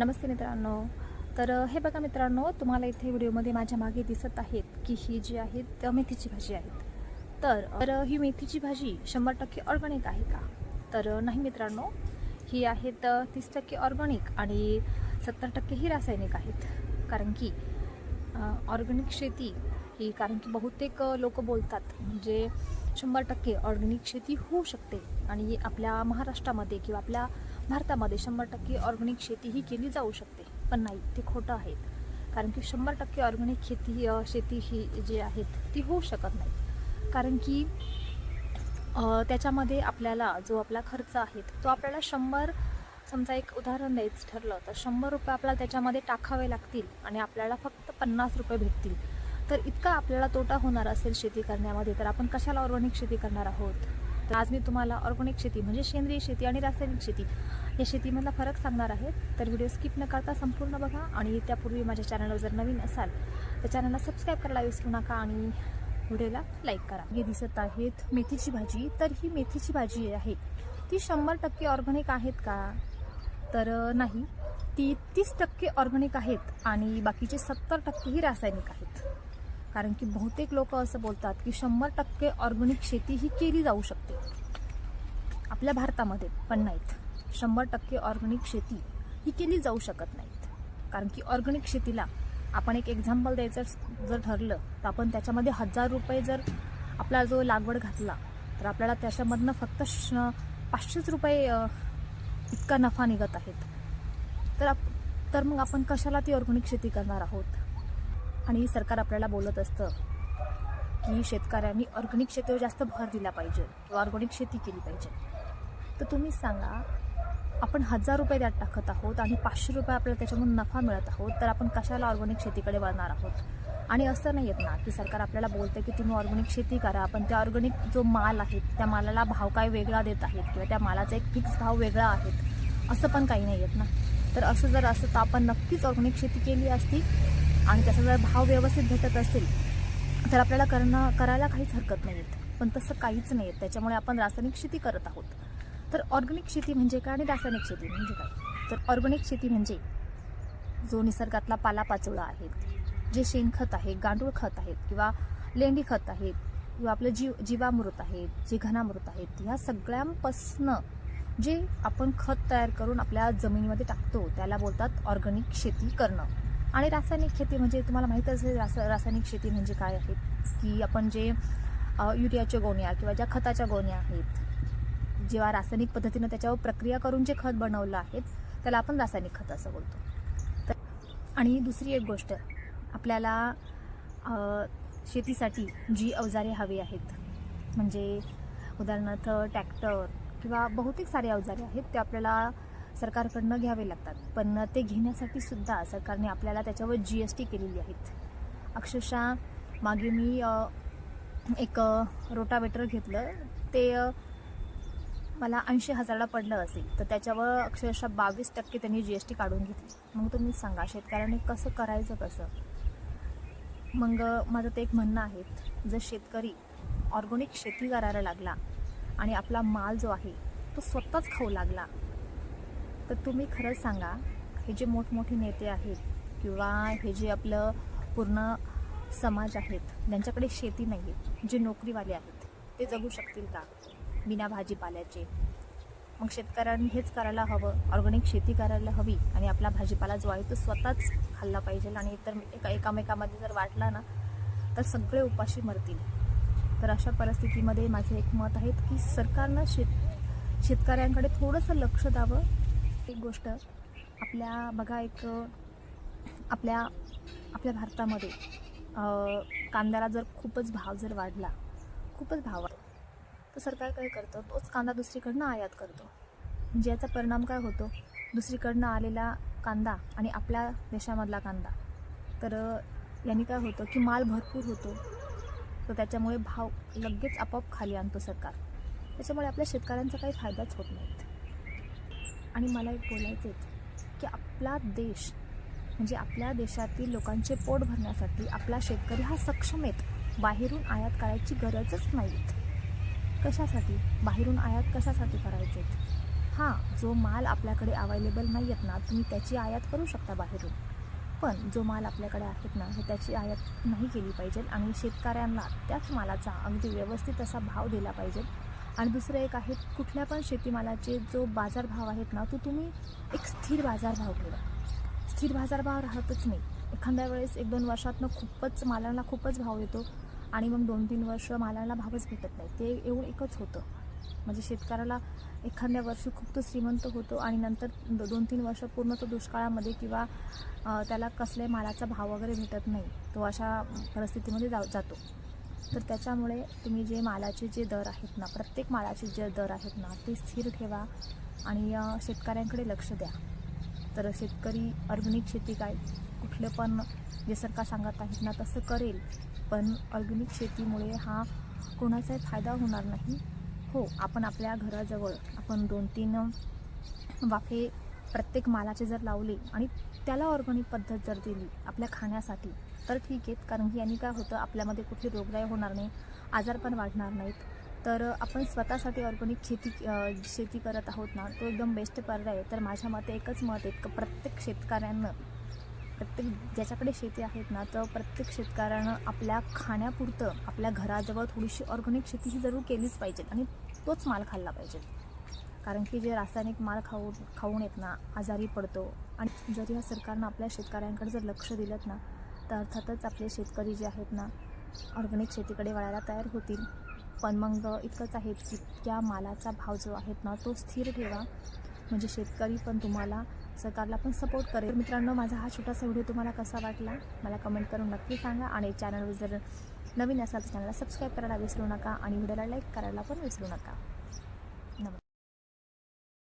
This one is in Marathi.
नमस्ते मित्रांनो. तर हे बघा मित्रांनो तुम्हाला इथे व्हिडिओमध्ये माझ्या मागे दिसत आहेत की ही जी आहेत मेथीची भाजी आहेत तर तर ही मेथीची भाजी शंभर टक्के ऑर्गॅनिक आहे का? तर नाही मित्रांनो. ही आहेत तीस टक्के ऑर्गॅनिक आणि सत्तर टक्के ही रासायनिक आहेत. कारण की ऑर्गॅनिक शेती ही कारण की बहुतेक लोक बोलतात म्हणजे शंभर टक्के ऑर्गॅनिक शेती होऊ शकते आणि आपल्या महाराष्ट्रामध्ये किंवा आपल्या भारतामध्ये शंभर टक्के ऑर्गॅनिक शेती ही केली जाऊ शकते. पण नाही ते खोटं आहे. कारण की शंभर टक्के ऑर्गॅनिक शेती शेती ही जी आहेत ती होऊ शकत नाही. कारण की त्याच्यामध्ये आपल्याला जो आपला खर्च आहे तो आपल्याला शंभर समजा एक उदाहरण द्यायचं ठरलं तर शंभर रुपये आपल्याला त्याच्यामध्ये टाकावे लागतील आणि आपल्याला फक्त पन्नास रुपये भेटतील. तर इतका आपल्याला तोटा होणार असेल शेती करण्यामध्ये तर आपण कशाला ऑर्गॅनिक शेती करणार आहोत? तर आज मी तुम्हाला ऑर्गॅनिक शेती म्हणजे सेंद्रिय शेती आणि रासायनिक शेती या शेतीमधला फरक सांगणार आहे. तर व्हिडिओ स्किप न करता संपूर्ण बघा आणि त्यापूर्वी माझ्या चॅनलवर जर नवीन असाल तर चॅनलला सबस्क्राईब करायला विसरू नका आणि व्हिडिओला लाईक करा. हे दिसत आहेत मेथीची भाजी तर ही मेथीची भाजी आहे. ती शंभर टक्के ऑर्गॅनिक आहेत का? तर नाही. ती तीस टक्के ऑर्गॅनिक आहेत आणि बाकीचे सत्तर टक्के ही रासायनिक आहेत. कारण की बहुतेक लोक असं बोलतात की शंभर टक्के ऑर्गॅनिक शेती ही केली जाऊ शकते. आपल्या भारतामध्ये पण नाहीत. शंभर टक्के ऑर्गॅनिक शेती ही केली जाऊ शकत नाहीत. कारण की ऑर्गॅनिक शेतीला आपण एक एक्झाम्पल द्यायचं जर ठरलं तर आपण त्याच्यामध्ये हजार रुपये जर आपला जो लागवड घातला तर आपल्याला त्याच्यामधनं फक्त श पाचशेच रुपये इतका नफा निघत आहेत तर आप तर मग आपण कशाला ती ऑर्गॅनिक शेती करणार आहोत? आणि सरकार आपल्याला बोलत असतं की शेतकऱ्यांनी ऑर्गॅनिक शेतीवर जास्त भर दिला पाहिजे किंवा ऑर्गॅनिक शेती केली पाहिजे. तर तुम्ही सांगा आपण हजार रुपये त्यात टाकत आहोत आणि पाचशे रुपये आपल्याला त्याच्यामधून नफा मिळत आहोत तर आपण कशाला ऑर्गॅनिक शेतीकडे वळणार आहोत? आणि असं नाही येत ना की सरकार आपल्याला बोलतं की तुम्ही ऑर्गॅनिक शेती करा पण त्या ऑर्गॅनिक जो माल आहे त्या मालाला भाव काय वेगळा देत आहेत किंवा त्या मालाचा एक फिक्स भाव वेगळा आहे असं पण काही नाही येत ना. तर असं जर असं तर आपण नक्कीच ऑर्गॅनिक शेती केली असती आणि त्याचा जर भाव व्यवस्थित भेटत असेल तर आपल्याला करणं करायला काहीच हरकत नाही येत. पण तसं काहीच नाही येत. त्याच्यामुळे आपण रासायनिक शेती करत आहोत. तर ऑर्गॅनिक शेती म्हणजे काय आणि रासायनिक शेती म्हणजे काय? तर ऑर्गॅनिक शेती म्हणजे जो निसर्गातला पालापाचोळा आहे जे शेणखत आहे गांडूळ खत आहेत किंवा लेंडी खत आहेत किंवा आपलं जीव जीवामृत आहेत जे घनामृत आहेत ह्या सगळ्यांपासनं जे आपण खत तयार करून आपल्या जमिनीमध्ये टाकतो त्याला बोलतात ऑर्गॅनिक शेती करणं. आणि रासायनिक शेती म्हणजे तुम्हाला माहीत असेल रास रासायनिक शेती म्हणजे काय आहे? की आपण जे युरियाच्या गोण्या किंवा ज्या खताच्या गोण्या आहेत जेव्हा रासायनिक पद्धतीनं त्याच्यावर प्रक्रिया करून जे खत बनवलं आहे त्याला आपण रासायनिक खत असं बोलतो. तर आणि दुसरी एक गोष्ट आपल्याला शेतीसाठी जी अवजारे हवी आहेत म्हणजे उदाहरणार्थ ट्रॅक्टर किंवा बहुतेक सारे अवजारे आहेत ते आपल्याला सरकारकडनं घ्यावे लागतात. पण ते घेण्यासाठी सुद्धा सरकारने आपल्याला त्याच्यावर जी एस टी केलेली आहेत. अक्षरशः मागे मी एक रोटावेटर घेतलं. ते मला ऐंशी हजाराला पडलं असेल. तर त्याच्यावर अक्षरशः बावीस टक्के त्यांनी जी एस टी काढून घेतली. मग तुम्ही सांगा शेतकऱ्याने कसं करायचं कसं? मग माझं ते एक म्हणणं आहे जर शेतकरी ऑर्गॅनिक शेती करायला लागला आणि आपला माल जो आहे तो स्वतःच खाऊ लागला तर तुम्ही खरंच सांगा हे जे मोठमोठे नेते आहेत किंवा हे जे आपलं पूर्ण समाज आहेत ज्यांच्याकडे शेती नाही आहे जे नोकरीवाले आहेत ते जगू शकतील का? बिना भाजीपाल्याचे. मग शेतकऱ्यांनी हेच करायला हवं ऑर्गॅनिक शेती करायला हवी आणि आपला भाजीपाला जो आहे तो स्वतःच खाल्ला पाहिजे आणि इतर एका एकामेकामध्ये जर वाटला ना तर सगळे उपाशी मरतील. तर अशा परिस्थितीमध्ये माझे एक मत आहे की सरकारनं शेत शेतकऱ्यांकडे थोडंसं लक्ष द्यावं एक गोष्ट आपल्या बघा एक आपल्या आपल्या भारतामध्ये कांद्याला जर खूपच भाव जर वाढला खूपच भाव तर सरकार काय करतं? तोच कांदा दुसरीकडनं आयात करतो. म्हणजे याचा परिणाम काय होतो? दुसरीकडनं आलेला कांदा आणि आपल्या देशामधला कांदा तर याने काय होतं की माल भरपूर होतो. तर त्याच्यामुळे भाव लगेच आपोआप खाली आणतो सरकार. त्याच्यामुळे आपल्या शेतकऱ्यांचा काही फायदाच होत नाहीत. आणि मला एक बोलायचं आहे की आपला देश म्हणजे आपल्या देशातील लोकांचे पोट भरण्यासाठी आपला शेतकरी हा सक्षम आहेत. बाहेरून आयात करायची गरजच नाही कशासाठी? बाहेरून आयात कशासाठी करायचे? हां जो माल आपल्याकडे अवेलेबल नाही आहेत ना तुम्ही त्याची आयात करू शकता बाहेरून. पण जो माल आपल्याकडे आहेत ना हे त्याची आयात नाही केली पाहिजे आणि शेतकऱ्यांना त्याच मालाचा अगदी व्यवस्थित असा भाव दिला पाहिजे आणि दुसरं एक आहे कुठल्या पण शेतीमालाचे जो बाजारभाव आहेत ना तो तुम्ही एक स्थिर बाजारभाव ठेवा. स्थिर बाजारभाव राहतच नाही. एखाद्या वेळेस एक दोन वर्षातनं खूपच मालाला खूपच भाव येतो आणि मग दोन तीन वर्ष मालाला भावच भेटत नाही. ते एवढं एकच होतं. म्हणजे शेतकऱ्याला एखाद्या वर्षी खूप तो श्रीमंत होतो आणि नंतर दो- दोन तीन वर्ष पूर्ण तो दुष्काळामध्ये किंवा त्याला कसल्या मालाचा भाव वगैरे भेटत नाही तो अशा परिस्थितीमध्ये जा जातो. तर त्याच्यामुळे तुम्ही जे मालाचे जे दर आहेत ना प्रत्येक मालाचे जे दर आहेत ना ते स्थिर ठेवा आणि शेतकऱ्यांकडे लक्ष द्या. तर शेतकरी ऑर्गॅनिक शेती काय कुठलं पण जे सरकार सांगत आहेत ना तसं करेल. पण ऑर्गॅनिक शेतीमुळे हा कोणाचाही फायदा होणार नाही. हो आपण आपल्या घराजवळ आपण दोन तीन वाफे प्रत्येक मालाचे जर लावले आणि त्याला ऑर्गॅनिक पद्धत जर दिली आपल्या खाण्यासाठी तर ठीक आहेत कारण की यांनी काय होतं आपल्यामध्ये कुठली रोगराई होणार नाही आजार पण वाढणार नाहीत. तर आपण स्वतःसाठी ऑर्गॅनिक शेती शेती करत आहोत ना तो एकदम बेस्ट पर्याय आहे. तर माझ्या मते एकच मत आहे की प्रत्येक शेतकऱ्यांना प्रत्येक ज्याच्याकडे शेती आहेत ना तर प्रत्येक शेतकऱ्यानं आपल्या खाण्यापुरतं आपल्या घराजवळ थोडीशी ऑर्गॅनिक शेती ही जरूर केलीच पाहिजे आणि तोच माल खाल्ला पाहिजे. कारण की जे रासायनिक माल खाऊ खाऊन येत ना आजारी पडतो. आणि जरी या सरकारनं आपल्या शेतकऱ्यांकडे जर लक्ष दिलं ना तर अर्थातच आपले शेतकरी जे आहेत ना ऑर्गॅनिक शेतीकडे वळायला तयार होतील. पण मग इतकंच आहे की त्या मालाचा भाव जो आहेत ना तो स्थिर ठेवा. म्हणजे शेतकरी पण तुम्हाला सरकारला पण सपोर्ट करेल. मित्रांनो माझा हा छोटासा व्हिडिओ तुम्हाला कसा वाटला? मला कमेंट करून नक्की सांगा. आणि चॅनलवर जर नवीन असाल तर चॅनलला सबस्क्राईब करायला विसरू नका. आणि व्हिडिओला लाईक करायला पण विसरू नका.